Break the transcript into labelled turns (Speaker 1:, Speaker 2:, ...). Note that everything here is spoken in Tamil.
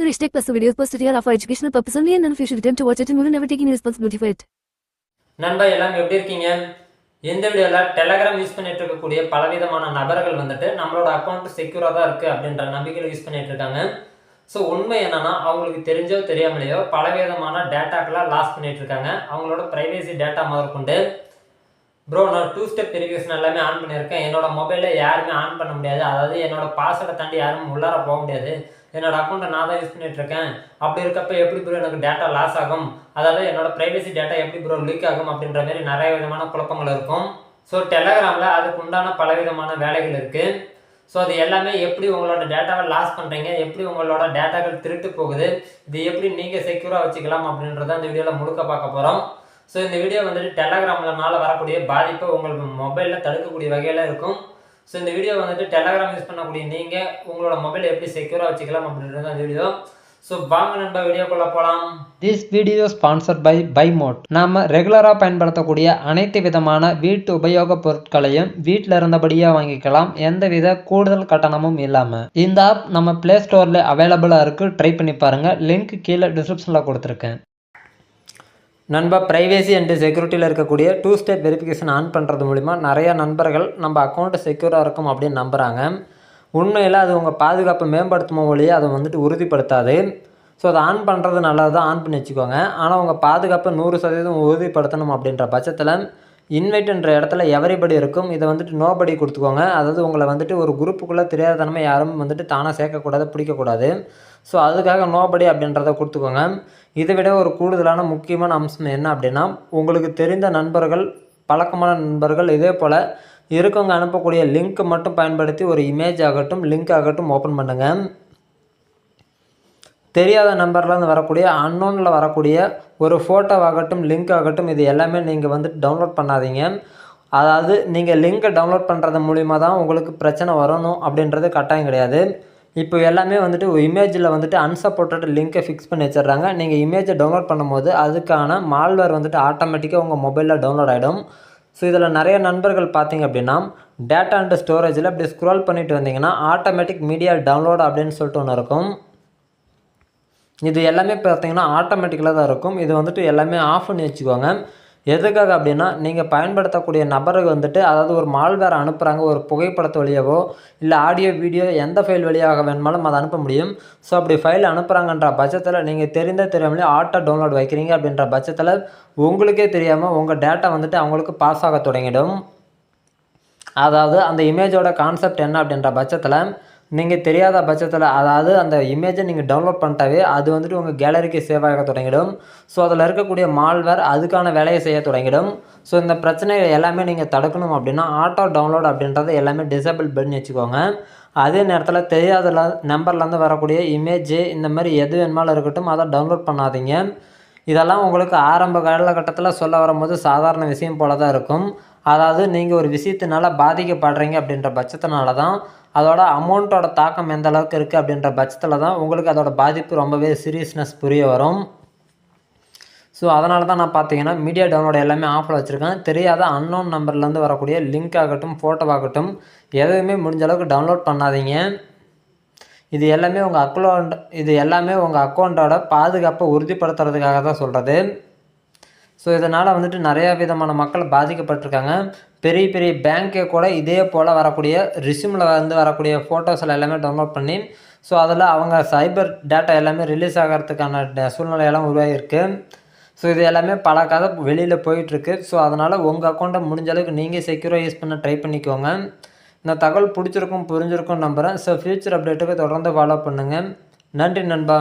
Speaker 1: So restrict plus the videos posted here are for educational purpose only and none of you should attempt to watch it and we will never take any responsibility for it.
Speaker 2: நண்பா எல்லாம் எப்படி இருக்கீங்க? இந்த வீடியோவில் டெலகிராம் யூஸ் பண்ணிட்டு இருக்கக்கூடிய பலவிதமான நபர்கள் வந்துட்டு நம்மளோட அக்கௌண்ட் செக்யூராக தான் இருக்குது அப்படின்ற நம்பிக்கையில் யூஸ் பண்ணிட்டு இருக்காங்க. ஸோ உண்மை என்னன்னா அவங்களுக்கு தெரிஞ்சோ தெரியாமலையோ பலவிதமான டேட்டாக்கெல்லாம் லாஸ் பண்ணிட்டு இருக்காங்க. அவங்களோட ப்ரைவேசி டேட்டா முதற்கொண்டு. ப்ரோ நான் டூ ஸ்டெப் வெரிஃபிகேஷன் எல்லாமே ஆன் பண்ணியிருக்கேன். என்னோட மொபைலில் யாருமே ஆன் பண்ண முடியாது. அதாவது என்னோட பாஸ்வேர்டை தாண்டி யாரும் உள்ளார போக முடியாது. என்னோட அக்கௌண்ட்டை நான் தான் யூஸ் பண்ணிட்டு இருக்கேன். அப்படி இருக்கப்ப எப்படி ப்ரோ எனக்கு டேட்டா லாஸ் ஆகும்? அதாவது என்னோட ப்ரைவசி டேட்டா எப்படி ப்ரோ லீக் ஆகும் அப்படின்ற மாதிரி நிறைய விதமான குழப்பங்கள் இருக்கும். ஸோ டெலகிராமில் அதுக்கு உண்டான பலவிதமான வேலைகள் இருக்குது ஸோ அது எல்லாமே எப்படி உங்களோட டேட்டாவை லாஸ் பண்ணுறீங்க எப்படி உங்களோட டேட்டாக்கள் திருட்டு போகுது? இது எப்படி நீங்கள் செக்யூராக வச்சுக்கலாம் அப்படின்றத இந்த வீடியோவில் முழுக்க பார்க்க போகிறோம் ஸோ இந்த வீடியோ வந்துட்டு டெலகிராமில்னால வரக்கூடிய பாதிப்பை உங்கள் மொபைலில் தடுக்கக்கூடிய வகையில் இருக்கும். ஸோ இந்த வீடியோ வந்துட்டு டெலகிராம் யூஸ் பண்ணக்கூடிய நீங்கள் உங்களோட மொபைலை எப்படி செக்யூராக வச்சுக்கலாம் அப்படின்றது அந்த வீடியோ ஸோ வாங்க வீடியோக்குள்ளே போகலாம்
Speaker 3: திஸ் வீடியோ ஸ்பான்சர் பை பைமோட் நாம ரெகுலராக பயன்படுத்தக்கூடிய அனைத்து விதமான வீட்டு உபயோகப் பொருட்களையும் வீட்டில் இருந்தபடியே வாங்கிக்கலாம். எந்தவித கூடுதல் கட்டணமும் இல்லாமல் இந்த ஆப் நம்ம ப்ளே ஸ்டோரில் அவைலபிளாக இருக்குது ட்ரை பண்ணி பாருங்கள் லிங்க் கீழே டிஸ்கிரிப்ஷனில் கொடுத்துருக்கேன்.
Speaker 2: நண்பா ப்ரைவேசி அண்ட் செக்யூரிட்டியில் இருக்கக்கூடிய டூ ஸ்டெப் வெரிஃபிகேஷன் ஆன் பண்ணுறது மூலிமா நிறைய நண்பர்கள் நம்ம அக்கௌண்ட்டு செக்யூராக இருக்கும் அப்படின்னு நம்புகிறாங்க உண்மையில் அது உங்கள் பாதுகாப்பை மேம்படுத்துமோ ஒழிய அதை வந்துட்டு உறுதிப்படுத்தாது. ஸோ அதை ஆன் பண்ணுறது நல்லது தான் ஆன் பண்ணி வச்சுக்கோங்க. ஆனால் உங்கள் பாதுகாப்பை நூறு சதவீதம் உறுதிப்படுத்தணும் அப்படின்ற பட்சத்தில் இன்வைட்டுன்ற இடத்துல எவரிபடி இருக்கும். இதை வந்துட்டு நோபடி கொடுத்துக்கோங்க. அதாவது உங்களை வந்துட்டு ஒரு குரூப்புக்குள்ளே தெரியாதனமே யாரும் வந்துட்டு தானாக சேர்க்கக்கூடாது பிடிக்கக்கூடாது. ஸோ அதுக்காக நோபடி அப்படின்றத கொடுத்துக்கோங்க. இதை விட ஒரு கூடுதலான முக்கியமான அம்சம் என்ன அப்படின்னா உங்களுக்கு தெரிந்த நண்பர்கள் பழக்கமான நண்பர்கள் இதே போல் இருக்கவங்க அனுப்பக்கூடிய லிங்க் மட்டும் பயன்படுத்தி ஒரு இமேஜ் ஆகட்டும் லிங்க் ஆகட்டும் ஓப்பன் பண்ணுங்கள் தெரியாத நம்பர்லேருந்து வரக்கூடிய அன்னோனில் வரக்கூடிய ஒரு ஃபோட்டோவாகட்டும் லிங்க் ஆகட்டும் இது எல்லாமே நீங்கள் வந்துட்டு டவுன்லோட் பண்ணாதீங்க. அதாவது நீங்கள் லிங்க்கை டவுன்லோட் பண்ணுறது மூலிமா தான் உங்களுக்கு பிரச்சனை வரணும் அப்படின்றது கட்டாயம் கிடையாது. இப்போ எல்லாமே வந்துட்டு இமேஜில் வந்துட்டு அன்சப்போர்ட்டட் லிங்க்கை ஃபிக்ஸ் பண்ணி வச்சிடுறாங்க. நீங்கள் இமேஜை டவுன்லோட் பண்ணும்போது அதுக்கான மால்வேர் வந்துட்டு ஆட்டோமேட்டிக்காக உங்கள் மொபைலில் டவுன்லோட் ஆகிடும் ஸோ இதில் நிறைய நண்பர்கள் பார்த்தீங்க அப்படின்னா டேட்டா அண்ட் ஸ்டோரேஜில் அப்படி ஸ்க்ரோல் பண்ணிட்டு வந்தீங்கன்னா ஆட்டோமேட்டிக் மீடியா டவுன்லோட் அப்படின்னு சொல்லிட்டு ஒன்று இருக்கும். இது எல்லாமே பார்த்தீங்கன்னா ஆட்டோமேட்டிக்கலாக தான் இருக்கும். இது வந்துட்டு எல்லாமே ஆஃப் பண்ணி வச்சுக்கோங்க. எதுக்காக அப்படின்னா நீங்கள் பயன்படுத்தக்கூடிய நபருக்கு வந்துட்டு அதாவது ஒரு மால்வேர் அனுப்புகிறாங்க ஒரு புகைப்படத்து வழியாவோ இல்லை ஆடியோ வீடியோ எந்த ஃபைல் வழியாக வேணுமாலும் அதை அனுப்ப முடியும். ஸோ அப்படி ஃபைல் அனுப்புகிறாங்கன்ற பட்சத்தில் நீங்கள் தெரிந்த தெரியாமலே ஆட்டோ டவுன்லோட் வைக்கிறீங்க அப்படின்ற பட்சத்தில் உங்களுக்கே தெரியாமல் உங்கள் டேட்டா வந்துட்டு அவங்களுக்கு பாஸ் ஆக தொடங்கிடும். அதாவது அந்த இமேஜோட கான்செப்ட் என்ன அப்படின்ற பட்சத்தில் நீங்கள் தெரியாத பட்சத்தில் அதாவது அந்த இமேஜை நீங்கள் டவுன்லோட் பண்ணிட்டாவே அது வந்துட்டு உங்கள் கேலரிக்கு சேவ் ஆக தொடங்கிடும். ஸோ அதில் இருக்கக்கூடிய மால்வேர் அதுக்கான வேலையை செய்ய தொடங்கிடும். ஸோ இந்த பிரச்சனைகள் எல்லாமே நீங்கள் தடுக்கணும் அப்படின்னா ஆட்டோ டவுன்லோட் அப்படின்றத எல்லாமே டிசேபிள் பண்ணி வச்சுக்கோங்க. அதே நேரத்தில் தெரியாத நம்பர்லேருந்து வரக்கூடிய இமேஜ் இந்த மாதிரி எது வேணுமாலும் இருக்கட்டும் அதை டவுன்லோட் பண்ணாதீங்க. இதெல்லாம் உங்களுக்கு ஆரம்ப காலகட்டத்தில் சொல்ல வரும்போது சாதாரண விஷயம் போல தான் இருக்கும். அதாவது நீங்கள் ஒரு விஷயத்தினால பாதிக்கப்படுறீங்க அப்படின்ற பட்சத்தினால தான் அதோட அமௌண்ட்டோட தாக்கம் எந்த அளவுக்கு இருக்குது அப்படின்ற பட்சத்தில் தான் உங்களுக்கு அதோட பாதிப்பு ரொம்பவே சீரியஸ்னஸ் புரிய வரும். ஸோ அதனால தான் நான் பார்த்தீங்கன்னா மீடியா டவுன்லோட் எல்லாமே ஆஃபில் வச்சுருக்கேன். தெரியாத அன்னோன் நம்பர்லேருந்து வரக்கூடிய லிங்க் ஆகட்டும் ஃபோட்டோவாகட்டும் எதுவுமே முடிஞ்ச அளவுக்கு டவுன்லோட் பண்ணாதீங்க. இது எல்லாமே உங்கள் அக்கௌண்ட் இது எல்லாமே உங்கள் அக்கௌண்ட்டோட பாதுகாப்பை உறுதிப்படுத்துறதுக்காக தான் சொல்கிறது ஸோ இதனால் வந்துட்டு நிறையா விதமான மக்கள் பாதிக்கப்பட்டிருக்காங்க. பெரிய பெரிய பேங்க்கே கூட இதே போல் வரக்கூடிய ரிசியூமில் வந்து வரக்கூடிய ஃபோட்டோஸில் எல்லாமே டவுன்லோட் பண்ணி ஸோ அதில் அவங்க சைபர் டேட்டா எல்லாமே ரிலீஸ் ஆகிறதுக்கான சூழ்நிலையெல்லாம் உருவாகிருக்கு ஸோ இது எல்லாமே பல கதை வெளியில் போயிட்டுருக்கு ஸோ அதனால் உங்கள் அக்கௌண்ட்டை முடிஞ்ச அளவுக்கு நீங்கள் செக்யூராக யூஸ் பண்ண ட்ரை பண்ணிக்கோங்க. இந்த தகவல் பிடிச்சிருக்கும் புரிஞ்சிருக்கும் நம்புகிறேன் ஸோ ஃப்யூச்சர் அப்டேட்டுக்கு தொடர்ந்து ஃபாலோ பண்ணுங்கள் நன்றி நண்பா.